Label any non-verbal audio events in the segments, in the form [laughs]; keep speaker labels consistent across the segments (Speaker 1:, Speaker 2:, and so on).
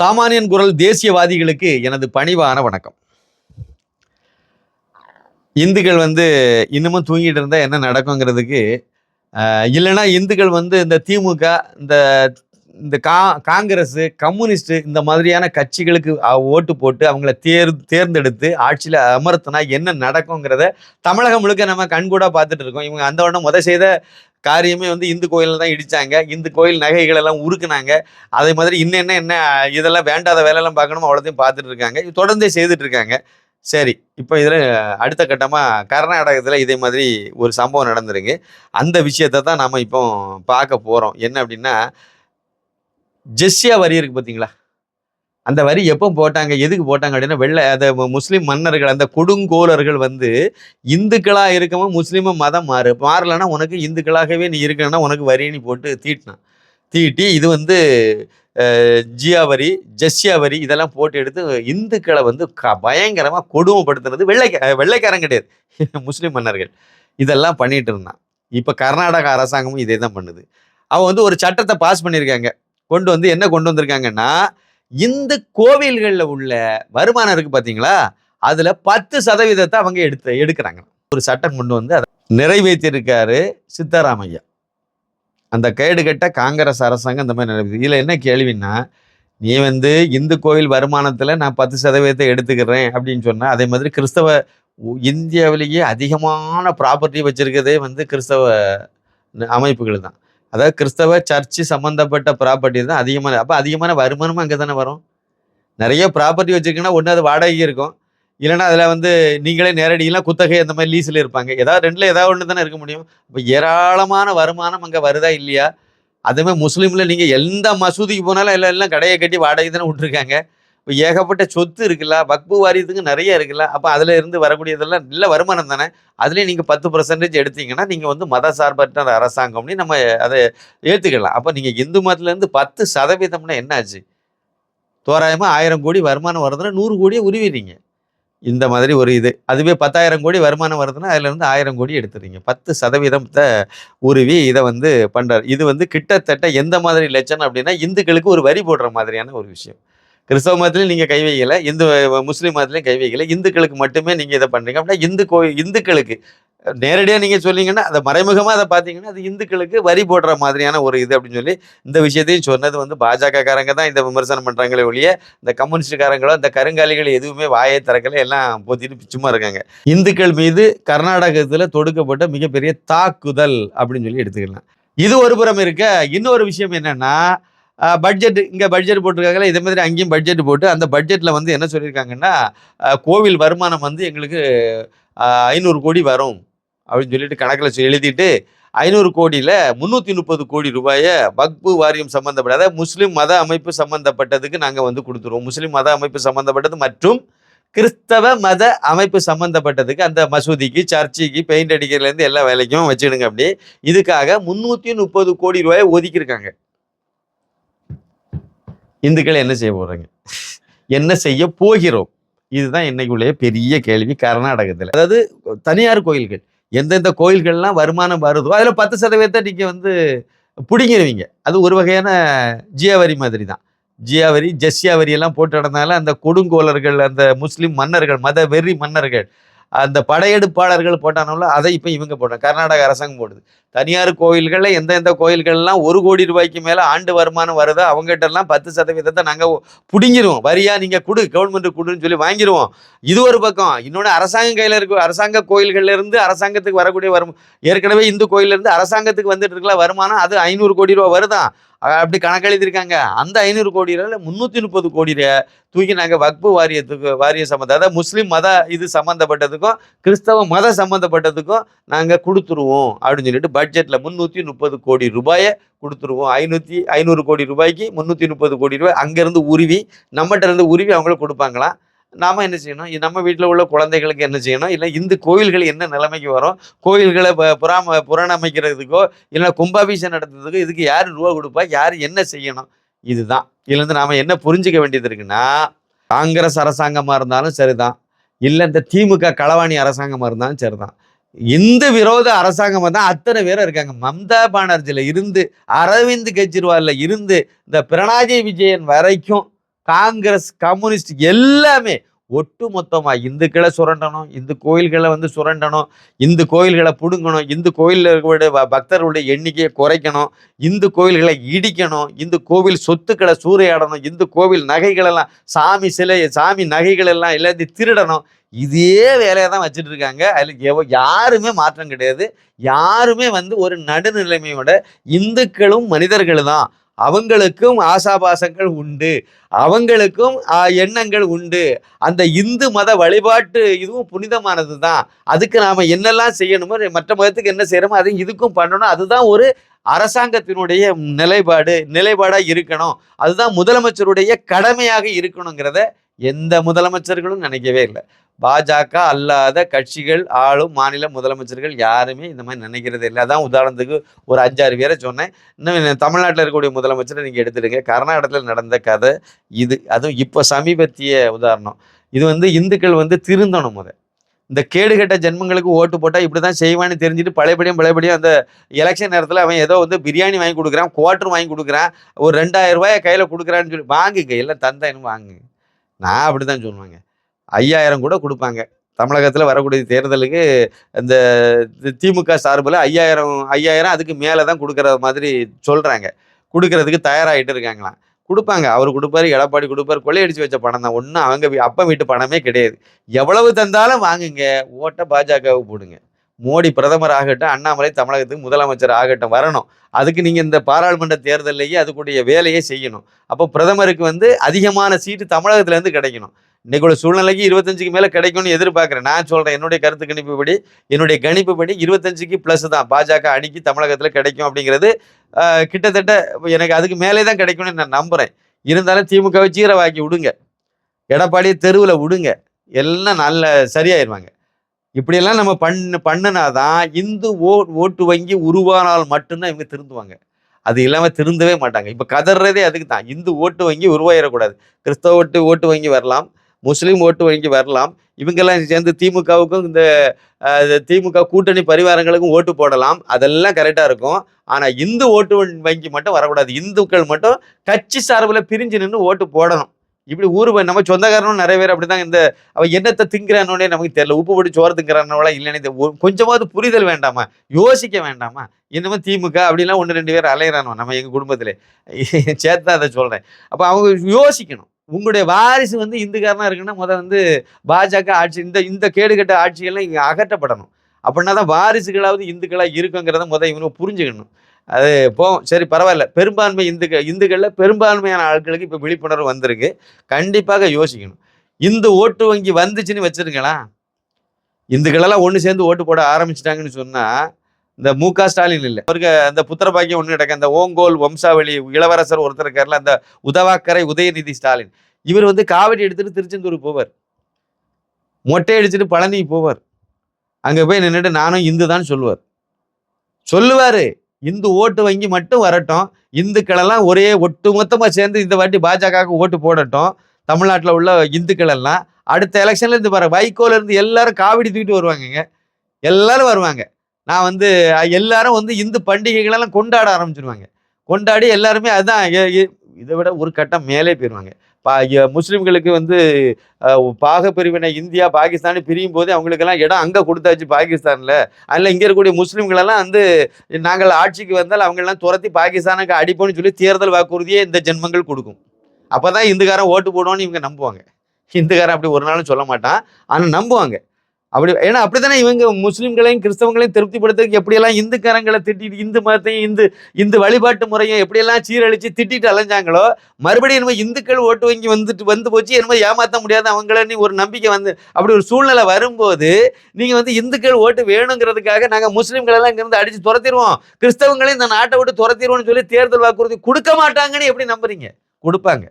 Speaker 1: சாமானியன் குரல் தேசியவாதிகளுக்கு எனது பணிவான வணக்கம். இந்துக்கள் வந்து இன்னமும் தூங்கிட்டு இருந்தால் என்ன நடக்குங்கிறதுக்கு இல்லைன்னா இந்துக்கள் வந்து இந்த திமுக இந்த இந்த கா காங்கிரஸ் கம்யூனிஸ்ட் இந்த மாதிரியான கட்சிகளுக்கு ஓட்டு போட்டு அவங்கள தேர் தேர்ந்தெடுத்து ஆட்சியில் அமர்த்தினா என்ன நடக்குங்கிறத தமிழகம் முழுக்க நம்ம கண்கூடாக பார்த்துட்டு இருக்கோம். இவங்க அந்த உடனே முத செய்த காரியமே வந்து இந்து கோயிலில் தான் இடிச்சாங்க. இந்து கோயில் நகைகள் எல்லாம் உருக்குனாங்க. அதே மாதிரி இன்னும் என்ன என்ன இதெல்லாம் வேண்டாத வேலையெல்லாம் பார்க்கணும் அவ்வளோத்தையும் பார்த்துட்டு இருக்காங்க. தொடர்ந்தே செய்துட்டு இருக்காங்க. சரி இப்போ இதில் அடுத்த கட்டமாக கர்நாடகத்தில் இதே மாதிரி ஒரு சம்பவம் நடந்திருக்கு. அந்த விஷயத்தை தான் நாம் இப்போ பார்க்க போகிறோம் என்ன அப்படின்னா ஜெஸ்ஸியா வரி இருக்கு பார்த்தீங்களா அந்த வரி எப்போ போட்டாங்க எதுக்கு போட்டாங்க அப்படின்னா வெள்ளை அந்த முஸ்லீம் மன்னர்கள் அந்த கொடுங்கோலர்கள் வந்து இந்துக்களாக இருக்கவும் முஸ்லீமும் மதம் மாறு மாறலைன்னா உனக்கு இந்துக்களாகவே நீ இருக்கணும்னா உனக்கு வரின்னு நீ போட்டு தீட்டினான் தீட்டி இது வந்து ஜியா வரி ஜெஸ்ஸியா வரி இதெல்லாம் போட்டு எடுத்து இந்துக்களை வந்து க பயங்கரமாக கொடுமைப்படுத்துனது வெள்ளைக்க வெள்ளைக்காரன் கிடையாது. [laughs] முஸ்லீம் மன்னர்கள். இதெல்லாம் பண்ணிட்டு இருந்தான். இப்போ கர்நாடக அரசாங்கமும் இதே தான் பண்ணுது. அவன் வந்து ஒரு சட்டத்தை பாஸ் பண்ணியிருக்காங்க. கொண்டு வந்து என்ன கொண்டு வந்திருக்காங்கன்னா இந்து கோவில்களில் உள்ள வருமானம் இருக்கு பார்த்தீங்களா அதில் பத்து சதவீதத்தை அவங்க எடுத்து எடுக்கிறாங்க. ஒரு சட்டம் கொண்டு வந்து அதை நிறைவேற்றியிருக்காரு சித்தராமையா. அந்த கேடு கட்ட காங்கிரஸ் அரசாங்கம் இந்த மாதிரி நிறைவேற்றி இதில் என்ன கேள்வின்னா நீ வந்து இந்து கோவில் வருமானத்தில் நான் பத்து சதவீதத்தை எடுத்துக்கிறேன் அப்படின்னு சொன்னால் அதே மாதிரி கிறிஸ்தவ உ- இந்தியாவிலேயே அதிகமான ப்ராப்பர்ட்டி வச்சுருக்கதே வந்து கிறிஸ்தவ ந- அமைப்புகள் தான். அதாவது கிறிஸ்தவ சர்ச்சு சம்மந்தப்பட்ட ப்ராப்பர்ட்டி தான் அதிகமான அப்போ அதிகமான வருமானமும் அங்கே தானே வரும்? நிறைய ப்ராப்பர்ட்டி வச்சுருக்கீங்கன்னா ஒன்று அது வாடகை இருக்கும். இல்லைன்னா அதில் வந்து நீங்களே நேரடியெல்லாம் குத்தகை அந்த மாதிரி லீஸில் இருப்பாங்க. ஏதாவது ரெண்டில் ஏதாவது ஒன்று தானே இருக்க முடியும். இப்போ ஏராளமான வருமானம் அங்கே வருதா இல்லையா? அதுமாதிரி முஸ்லீமில் நீங்கள் எந்த மசூதிக்கு போனாலும் எல்லாம் எல்லாம் கடையை கட்டி வாடகை தானே விட்ருக்காங்க இப்போ ஏகப்பட்ட சொத்து இருக்குல்ல வக்பு வாரியத்துக்கு நிறைய இருக்குல்ல அப்போ அதில் இருந்து வரக்கூடியதெல்லாம் நல்ல வருமானம் தானே? அதுலேயும் நீங்கள் பத்து பர்சன்டேஜ் எடுத்தீங்கன்னா நீங்கள் வந்து மத சார்பற்ற அரசாங்கம்னு நம்ம அதை ஏற்றுக்கலாம் அப்போ நீங்கள் இந்து மதத்துலேருந்து பத்து சதவீதம்னா என்னாச்சு? தோராயமாக ஆயிரம் கோடி வருமானம் வருதுன்னா நூறு கோடியை உருவிடுறீங்க. இந்த மாதிரி ஒரு இது. அதுவே பத்தாயிரம் கோடி வருமானம் வருதுன்னா அதுலேருந்து ஆயிரம் கோடி எடுத்துறீங்க. பத்து சதவீதத்தை உருவி இதை வந்து பண்ணுறாரு இது வந்து கிட்டத்தட்ட எந்த மாதிரி லட்சணம் அப்படின்னா இந்துக்களுக்கு ஒரு வரி போடுற மாதிரியான ஒரு விஷயம். கிறிஸ்தவ மதத்துலையும் நீங்க கை வைக்கல இந்து முஸ்லீம் மதத்துலையும் கை வைக்கல இந்துக்களுக்கு மட்டுமே நீங்க இதை பண்றீங்க. அப்படின்னா இந்து கோயில் இந்துக்களுக்கு நேரடியாக நீங்கள் சொன்னீங்கன்னா அதை மறைமுகமாக அதை பார்த்தீங்கன்னா அது இந்துக்களுக்கு வரி போடுற மாதிரியான ஒரு இது அப்படின்னு சொல்லி இந்த விஷயத்தையும் சொன்னது வந்து பாஜகக்காரங்க தான் இந்த விமர்சனம் பண்ணுறாங்களே ஒழிய இந்த கம்யூனிஸ்டுக்காரங்களோ இந்த கருங்காலிகள் எதுவுமே வாயை திறக்கல எல்லாம் போத்திட்டு சும்மா இருக்காங்க. இந்துக்கள் மீது கர்நாடகத்தில் தொடுக்கப்பட்ட மிகப்பெரிய தாக்குதல் அப்படின்னு சொல்லி எடுத்துக்கலாம். இது ஒரு புறம் இருக்க இன்னொரு விஷயம் என்னன்னா பட்ஜெட் இங்கே பட்ஜெட் போட்டிருக்காங்களே இதே மாதிரி அங்கேயும் பட்ஜெட் போட்டு அந்த பட்ஜெட்டில் வந்து என்ன சொல்லியிருக்காங்கன்னா கோவில் வருமானம் வந்து எங்களுக்கு ஐநூறு கோடி வரும் அப்படின்னு சொல்லிட்டு கணக்கில் எழுதிட்டு ஐநூறு கோடியில் முந்நூற்றி முப்பது கோடி ரூபாயை வக்பு வாரியம் சம்மந்தப்பட்ட அதாவது முஸ்லீம் மத அமைப்பு சம்மந்தப்பட்டதுக்கு நாங்கள் வந்து கொடுத்துருவோம். முஸ்லீம் மத அமைப்பு சம்மந்தப்பட்டது மற்றும் கிறிஸ்தவ மத அமைப்பு சம்மந்தப்பட்டதுக்கு அந்த மசூதிக்கு சர்ச்சைக்கு பெயிண்ட் அடிக்கிறதுலேருந்து எல்லா வேலைக்கும் வச்சிடுங்க அப்படி. இதுக்காக முந்நூற்றி முப்பது கோடி ரூபாயை ஒதுக்கியிருக்காங்க. இந்துக்கள் என்ன செய்ய போகிறாங்க என்ன செய்ய போகிறோம்? இதுதான் இன்னைக்குள்ளே பெரிய கேள்வி கர்நாடகத்தில். அதாவது தனியார் கோயில்கள். எந்தெந்த கோயில்கள்லாம் வருமானம் வருதோ அதில் பத்து சதவீதத்தை நீங்கள் வந்து பிடிங்கிருவீங்க. அது ஒரு வகையான ஜியாவரி மாதிரி தான் ஜியாவரி ஜஸ்யாவரி எல்லாம் போட்டு நடந்தாலும் அந்த கொடுங்கோலர்கள் அந்த முஸ்லீம் மன்னர்கள் மத வெறி மன்னர்கள் அந்த படையெடுப்பாளர்கள் போட்டானோல அதை இப்போ இவங்க போட்டாங்க கர்நாடக அரசாங்கம் போடுது. தனியார் கோயில்களில் எந்தெந்த கோயில்கள்லாம் ஒரு கோடி ரூபாய்க்கு மேலே ஆண்டு வருமானம் வருதோ அவங்ககிட்ட எல்லாம் பத்து சதவீதத்தை நாங்கள் பிடுங்கிடுவோம் வரியா நீங்கள் கொடு கவர்மெண்ட்டு கொடுன்னு சொல்லி வாங்கிடுவோம் இது ஒரு பக்கம். இன்னொன்று அரசாங்கம் கையில் இருக்க அரசாங்க கோயில்கள்லேருந்து அரசாங்கத்துக்கு வரக்கூடிய வரும் ஏற்கனவே இந்து கோயிலேருந்து அரசாங்கத்துக்கு வந்துட்டு இருக்கல வருமானம் அது ஐநூறு கோடி ரூபா வருதான் அப்படி கணக்கெழுதிருக்காங்க அந்த ஐநூறு கோடி ரூபாயில் முந்நூற்றி முப்பது கோடி தூக்கி நாங்கள் வக்பு வாரியத்துக்கு வாரிய சம்மந்தம் அதாவது முஸ்லீம் மத இது சம்மந்தப்பட்டதுக்கும் கிறிஸ்தவ மத சம்மந்தப்பட்டதுக்கும் நாங்கள் கொடுத்துருவோம் அப்படின்னு சொல்லிட்டு பட்ஜெட்டில் முந்நூற்றி முப்பது கோடி ரூபாயை கொடுத்துருவோம். ஐநூற்றி ஐநூறு கோடி ரூபாய்க்கு முந்நூற்றி முப்பது கோடி ரூபாய் அங்கேருந்து உருவி நம்மகிட்ட இருந்து உருவி அவங்களுக்கு கொடுப்பாங்களாம் நாம் என்ன செய்யணும்? நம்ம வீட்டில் உள்ள குழந்தைகளுக்கு என்ன செய்யணும்? இல்லை இந்த கோயில்கள் என்ன நிலைமைக்கு வரும்? கோயில்களை புறாம புறணமைக்கிறதுக்கோ இல்லை கும்பாபிஷேகம் நடத்துறதுக்கோ இதுக்கு யார் ரூபா கொடுப்பா? யார் என்ன செய்யணும்? இதுதான். இதுலேருந்து நாம் என்ன புரிஞ்சுக்க வேண்டியது இருக்குன்னா காங்கிரஸ் அரசாங்கமாக இருந்தாலும் சரிதான். இல்லை இந்த திமுக களவாணி அரசாங்கமாக இருந்தாலும் சரிதான். இந்து விரோத அரசாங்கமாக தான். அத்தனை பேரும் இருக்காங்க. மம்தா பானர்ஜியில் இருந்து அரவிந்த் கெஜ்ரிவாலில் இருந்து இந்த பிரணாஜி விஜயன் வரைக்கும் காங்கிரஸ் கம்யூனிஸ்ட் எல்லாமே ஒட்டு மொத்தமாக இந்துக்களை சுரண்டணும் இந்து கோயில்களை வந்து சுரண்டணும் இந்து கோயில்களை பிடுங்கணும் இந்து கோயிலில் ப- பக்தர்களுடைய எண்ணிக்கையை குறைக்கணும் இந்து கோயில்களை இடிக்கணும் இந்து கோவில் சொத்துக்களை சூறையாடணும் இந்து கோவில் நகைகளெல்லாம் சாமி சிலை சாமி நகைகளெல்லாம் எல்லாத்தையும் திருடணும். இதே வேலையை தான் வச்சுட்டு இருக்காங்க. அதில் எவ யாருமே மாற்றம் கிடையாது. யாருமே வந்து ஒரு நடுநிலைமையோட இந்துக்களும் மனிதர்கள் தான். அவங்களுக்கும் ஆசாபாசங்கள் உண்டு. அவங்களுக்கும் எண்ணங்கள் உண்டு. அந்த இந்து மத வழிபாட்டு இதுவும் புனிதமானது தான் அதுக்கு நாம் என்னெல்லாம் செய்யணுமோ மற்ற மதத்துக்கு என்ன செய்யணுமோ அதை இதுக்கும் பண்ணணும். அதுதான் ஒரு அரசாங்கத்தினுடைய நிலைப்பாடு நிலைப்பாடாக இருக்கணும். அதுதான் முதலமைச்சருடைய கடமையாக இருக்கணுங்கிறத எந்த முதலமைச்சர்களும் நினைக்கவே இல்லை. பாஜக அல்லாத கட்சிகள் ஆளும் மாநில முதலமைச்சர்கள் யாருமே இந்த மாதிரி நினைக்கிறது இல்லை. அதான் உதாரணத்துக்கு ஒரு அஞ்சாறு பேரை சொன்னேன். இன்னும் தமிழ்நாட்டில் இருக்கக்கூடிய முதலமைச்சரை நீங்கள் எடுத்துடுங்க. கர்நாடகத்தில் நடந்த கதை இது. அதுவும் இப்போ சமீபத்திய உதாரணம். இது வந்து இந்துக்கள் வந்து திருந்தணும் முத இந்த கேடுகட்ட ஜென்மங்களுக்கு ஓட்டு போட்டால் இப்படி தான் செய்வான்னு தெரிஞ்சுட்டு பழையபடியும் பழையபடியும் அந்த எலெக்ஷன் நேரத்தில் அவன் ஏதோ வந்து பிரியாணி வாங்கி கொடுக்குறான் குவார்ட்டர் வாங்கி கொடுக்குறான் ஒரு ரெண்டாயிரம் ரூபாயை கையில் கொடுக்குறான்னு சொல்லி வாங்குங்க. எல்லாம் தந்தேன்னு வாங்குங்க. நான் அப்படி தான் சொல்லுவாங்க. ஐயாயிரம் கூட கொடுப்பாங்க. தமிழகத்தில் வரக்கூடிய தேர்தலுக்கு இந்த திமுக சார்பில் ஐயாயிரம் ஐயாயிரம் அதுக்கு மேலே தான் கொடுக்குற மாதிரி சொல்கிறாங்க கொடுக்கறதுக்கு தயாராகிட்டு இருக்காங்களாம் கொடுப்பாங்க அவர் கொடுப்பாரு எடப்பாடி கொடுப்பாரு கொள்ளையடிச்சு வச்ச பணம் தான் ஒன்றும் அவங்க வீ- அப்பா வீட்டு பணமே கிடையாது எவ்வளவு தந்தாலும் வாங்குங்க ஓட்டை பாஜகவுக்கு போடுங்க மோடி பிரதமர் ஆகட்டும் அண்ணாமலை தமிழகத்துக்கு முதலமைச்சர் ஆகட்டும் வரணும். அதுக்கு நீங்கள் இந்த பாராளுமன்ற தேர்தல்லையே அதுக்குடைய வேலையை செய்யணும். அப்போ பிரதமருக்கு வந்து அதிகமான சீட்டு தமிழகத்துலேருந்து கிடைக்கணும். இன்னைக்குள்ள சூழ்நிலைக்கு இருபத்தஞ்சுக்கு மேலே கிடைக்கும்னு எதிர்பார்க்குறேன். நான் சொல்கிறேன் என்னுடைய கருத்து கணிப்புப்படி என்னுடைய கணிப்புப்படி இருபத்தஞ்சுக்கு ப்ளஸ் தான். பாஜக அணிக்கு தமிழகத்தில் கிடைக்கும் அப்படிங்கிறது கிட்டத்தட்ட எனக்கு அதுக்கு மேலே தான் கிடைக்கும்னு நான் நம்புகிறேன் இருந்தாலும் திமுகவை சீரவாக்கி விடுங்க. எடப்பாடியை தெருவில் விடுங்க. எல்லாம் நல்ல சரியாயிருவாங்க. இப்படியெல்லாம் நம்ம பண்ண பண்ணினாதான் இந்து ஓ ஓட்டு வங்கி உருவானால் மட்டும்தான் இவங்க திருந்துவாங்க. அது இல்லாமல் திருந்தவே மாட்டாங்க. இப்போ கதறதே அதுக்கு தான். இந்து ஓட்டு வங்கி உருவாயிடக்கூடாது. கிறிஸ்தவ ஓட்டு ஓட்டு வங்கி வரலாம். முஸ்லீம் ஓட்டு வங்கி வரலாம். இவங்கெல்லாம் சேர்ந்து திமுகவுக்கும் இந்த திமுக கூட்டணி பரிவாரங்களுக்கும் ஓட்டு போடலாம். அதெல்லாம் கரெக்டாக இருக்கும். ஆனால் இந்து ஓட்டு வங்கி- வங்கி மட்டும் வரக்கூடாது. இந்துக்கள் மட்டும் கட்சி சார்பில் பிரிஞ்சு நின்று ஓட்டு போடணும். இப்படி ஊர் நம்ம சொந்தக்காரனும் நிறைய பேர் அப்படிதான் இந்த அவன் என்னத்தை திங்கிறானோடனே நமக்கு தெரியல. உப்பு போட்டு சோறு திங்கிறானோலாம் இல்லைன்னு இந்த கொஞ்சமாவது புரிதல் வேண்டாமா? யோசிக்க வேண்டாமா? இந்தமாதிரி திமுக அப்படிலாம் ஒன்று ரெண்டு பேர் அலையிறானோ நம்ம எங்கள் குடும்பத்தில். [laughs] சேர்த்து அதை சொல்கிறேன் அப்போ அவங்க யோசிக்கணும். உங்களுடைய வாரிசு வந்து இந்துக்காரனாக இருக்குன்னா முதல் வந்து பாஜக ஆட்சி இந்த இந்த கேடுகட்ட ஆட்சிகள்லாம் இங்கே அகற்றப்படணும். அப்படின்னா தான் வாரிசுகளாவது இந்துக்களாக இருக்குங்கிறத முதல் இவனுக்கு புரிஞ்சுக்கணும். அது போவோம் சரி பரவாயில்ல. பெரும்பான்மை இந்துக்கள் இந்துக்களில் பெரும்பான்மையான ஆட்களுக்கு இப்போ விழிப்புணர்வு வந்திருக்கு. கண்டிப்பாக யோசிக்கணும். இந்து ஓட்டு வங்கி வந்துச்சுன்னு வச்சுருங்களா இந்துக்களெல்லாம் ஒன்று சேர்ந்து ஓட்டு போட ஆரம்பிச்சிட்டாங்கன்னு சொன்னால் இந்த மு க ஸ்டாலின் இல்லை. அவருக்கு அந்த புத்திரபாக்கியம் ஒன்று நடக்க அந்த ஓங்கோல் வம்சாவளி இளவரசர் ஒருத்தர் இருக்கார்ல அந்த உதவாக்கரை உதயநிதி ஸ்டாலின். இவர் வந்து காவடி எடுத்துட்டு திருச்செந்தூர் போவார். மொட்டை அடிச்சுட்டு பழனி போவார். அங்கே போய் நின்றுட்டு நானும் இந்து தான் சொல்லுவார். சொல்லுவார். இந்து ஓட்டு வங்கி மட்டும் வரட்டும். இந்துக்களெல்லாம் ஒரே ஒட்டுமொத்தமாக சேர்ந்து இந்த வாட்டி பாஜகவுக்கு ஓட்டு போடட்டும். தமிழ்நாட்டில் உள்ள இந்துக்கள் எல்லாம் அடுத்த எலெக்ஷன்ல இருந்து பாரு வைகோல இருந்து எல்லாரும் காவிடி தூக்கிட்டு வருவாங்கங்க எல்லாரும் வருவாங்க. நான் வந்து எல்லாரும் வந்து இந்து பண்டிகைகளெல்லாம் கொண்டாட ஆரம்பிச்சிருவாங்க. கொண்டாடி எல்லாருமே அதுதான் இதை விட ஒரு கட்டம் மேலே போயிடுவாங்க பா முஸ்லீம்களுக்கு வந்து பாக பிரிவினை இந்தியா பாகிஸ்தான் பிரியும் போதே அவங்களுக்கெல்லாம் இடம் அங்கே கொடுத்தாச்சு பாகிஸ்தானில். அதில் இங்கே இருக்கக்கூடிய முஸ்லீம்களெல்லாம் வந்து நாங்கள் ஆட்சிக்கு வந்தால் அவங்களெல்லாம் துரத்தி பாகிஸ்தானுக்கு அடிப்போம்னு சொல்லி தேர்தல் வாக்குறுதியே இந்த ஜென்மங்கள் கொடுக்கும். அப்போ தான் இந்துக்காரன் ஓட்டு போடுவோன்னு இவங்க நம்புவாங்க. இந்துக்காரன் அப்படி ஒரு நாளும் சொல்ல மாட்டான். ஆனால் நம்புவாங்க. அப்படி ஏன்னா அப்படித்தானே இவங்க முஸ்லீம்களையும் கிறிஸ்தவங்களையும் திருப்திப்படுத்துறதுக்கு எப்படியெல்லாம் இந்துக்காரங்களை திட்டிட்டு இந்து மதத்தையும் இந்து இந்து வழிபாட்டு முறையும் எப்படியெல்லாம் சீரழிச்சு திட்டிட்டு அலைஞ்சாங்களோ மறுபடியும் என்னமோ இந்துக்கள் ஓட்டு வங்கி வந்துட்டு வந்து போச்சு என்னமோ ஏமாற்ற முடியாது அவங்களன்னு ஒரு நம்பிக்கை வந்து அப்படி ஒரு சூழ்நிலை வரும்போது நீங்க வந்து இந்துக்கள் ஓட்டு வேணுங்கிறதுக்காக நாங்கள் முஸ்லீம்களெல்லாம் இங்கேருந்து இங்கிருந்து அடிச்சு துரத்திடுவோம். கிறிஸ்தவங்களையும் இந்த நாட்டை விட்டு துரத்திடுவோம்னு சொல்லி தேர்தல் வாக்குறுதி கொடுக்க மாட்டாங்கன்னு எப்படி நம்புறீங்க? கொடுப்பாங்க.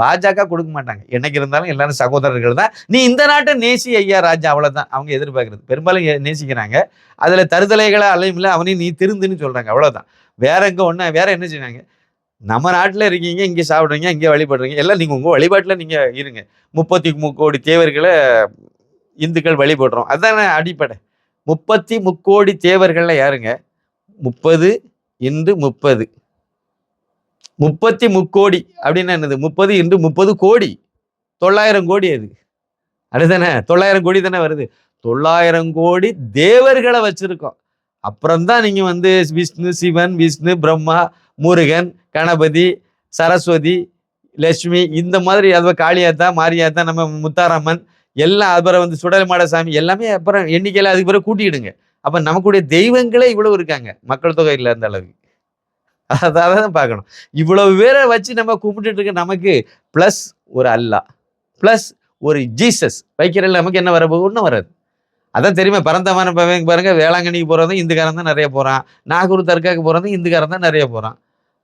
Speaker 1: பாஜக கொடுக்க மாட்டாங்க. என்னைக்கு இருந்தாலும் எல்லாரும் சகோதரர்கள் தான். நீ இந்த நாட்டை நேசி ஐயா ராஜா அவ்வளோதான் அவங்க எதிர்பார்க்கறது. பெரும்பாலும் நேசிக்கிறாங்க. அதில் தருதலைகளை அலையுமில்ல அவனையும் நீ திருந்துன்னு சொல்கிறாங்க அவ்வளோதான் வேற எங்கே ஒன்று வேற என்ன செய்வாங்க நம்ம நாட்டில் இருக்கீங்க இங்கே சாப்பிட்றீங்க இங்கே வழிபடுறீங்க எல்லாம் நீங்கள் உங்கள் வழிபாட்டில் நீங்கள் இருங்க. முப்பத்தி முக்கோடி தேவர்களை இந்துக்கள் வழிபடுறோம். அதானே அடிப்படை. முப்பத்தி முக்கோடி தேவர்களில் யாருங்க? முப்பது இன்று முப்பது. முப்பத்தி முக்கோடி அப்படின்னு என்னது? முப்பது இன்று முப்பது கோடி. தொள்ளாயிரம் கோடி அது. அதுதானே தொள்ளாயிரம் கோடி தானே வருது. தொள்ளாயிரம் கோடி தேவர்களை வச்சிருக்கோம். அப்புறம்தான் நீங்கள் வந்து விஷ்ணு சிவன் விஷ்ணு பிரம்மா முருகன் கணபதி சரஸ்வதி லட்சுமி இந்த மாதிரி அதுவும் காளியாத்தா மாரியாத்தா நம்ம முத்தாராமன் எல்லாம் அப்புறம் வந்து சுடல்மாட சாமி எல்லாமே அப்புறம் எண்ணிக்கையில் அதுக்கு பிறகு கூட்டிடுங்க. அப்போ நமக்குடைய தெய்வங்களே இவ்வளவு இருக்காங்க. மக்கள் தொகை இல்லை அந்த அளவுக்கு. அதான் தான் பார்க்கணும். இவ்வளவு பேரை வச்சு நம்ம கும்பிட்டுட்டு இருக்க நமக்கு ப்ளஸ் ஒரு அல்லாஹ் ப்ளஸ் ஒரு ஜீசஸ் வைக்கிறதுல நமக்கு என்ன வர ஒன்றும் வராது. அதான் தெரியுமா? பரந்தமான பவன் பாருங்க வேளாங்கண்ணிக்கு போகிறதும் இந்துக்காரன் தான் நிறைய போகிறான் நாகூர் தர்காவுக்கு போகிறதும் இந்துக்காரன் தான் நிறைய போகிறான்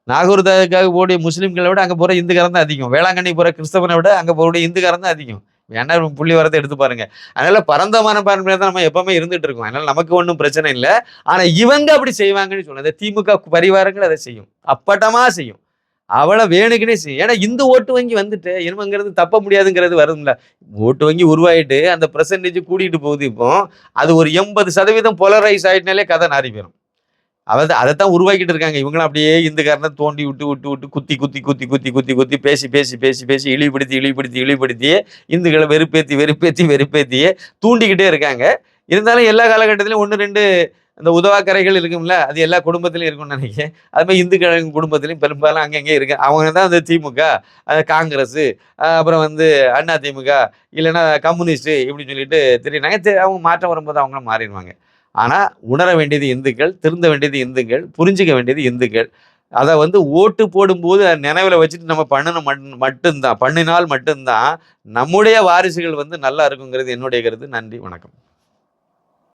Speaker 1: நாகூர் தர்காவுக்கு போடிய முஸ்லீம்களை விட அங்கே போகிற இந்துக்காரன் தான் அதிகம். வேளாங்கண்ணி போகிற கிறிஸ்தவனை விட அங்கே போகக்கூடிய இந்துக்காரன் தான் அதிகம். வேணா புள்ளி வரதை எடுத்து பாருங்க. அதனால பரந்தமான பார்வையில தான் நம்ம எப்பவுமே இருந்துட்டு இருக்கோம். அதனால நமக்கு ஒன்றும் பிரச்சனை இல்லை. ஆனால் இவங்க அப்படி செய்வாங்கன்னு சொன்னது திமுக பரிவாரங்கள் அதை செய்யும். அப்பட்டமாக செய்யும். அவளை வேணுக்குனே செய்யும். ஏன்னா இந்த ஓட்டு வங்கி வந்துட்டு என்னங்கிறது தப்ப முடியாதுங்கிறது வரும்ல. ஓட்டு வங்கி உருவாயிட்டு அந்த பெர்சன்டேஜ் கூட்டிகிட்டு போகுது இப்போ. அது ஒரு எண்பது சதவீதம் பொலரைஸ் ஆகிட்டனாலே கதை நாரி போயிடும் அதாவது அதைத்தான் உருவாக்கிட்டு இருக்காங்க. இவங்களும் அப்படியே இந்துக்காரனை தோண்டி விட்டு விட்டு விட்டு குத்தி குத்தி குத்தி குத்தி குத்தி குத்தி பேசி பேசி பேசி பேசி இழிவுபடுத்தி இழிவுபடுத்தி இழிவுபடுத்தி இந்துக்களை வெறுப்பேத்தி வெறுப்பேத்தி வெறுப்பேத்தியே தூண்டிக்கிட்டே இருக்காங்க. இருந்தாலும் எல்லா காலகட்டத்திலையும் ஒன்று ரெண்டு அந்த உதவாக்கரைகள் இருக்கும்ல அது எல்லா குடும்பத்திலையும் இருக்கும்னு நினைக்கிறேன். அது மாதிரி இந்து கழக குடும்பத்திலையும் பெரும்பாலும் அங்கங்கே இருக்கு. அவங்க தான் அந்த திமுக அஹ் காங்கிரஸ் அப்புறம் வந்து அண்ணா திமுக இல்லைன்னா கம்யூனிஸ்ட் இப்படி சொல்லிட்டு தெரியுறாங்க தெ- அவங்க மாற்றம் வரும்போது அவங்களும் மாறிடுவாங்க. ஆனால் உணர வேண்டியது இந்துக்கள் திருந்த வேண்டியது இந்துக்கள் புரிஞ்சுக்க வேண்டியது இந்துக்கள். அதை வந்து ஓட்டு போடும்போது நினைவில் வச்சுட்டு நம்ம பண்ணணும் மட்- மட்டும்தான் பண்ணினால் மட்டும்தான் நம்முடைய வாரிசுகள் வந்து நல்லா இருக்குங்கிறது என்னுடைய கருத்து. நன்றி வணக்கம்.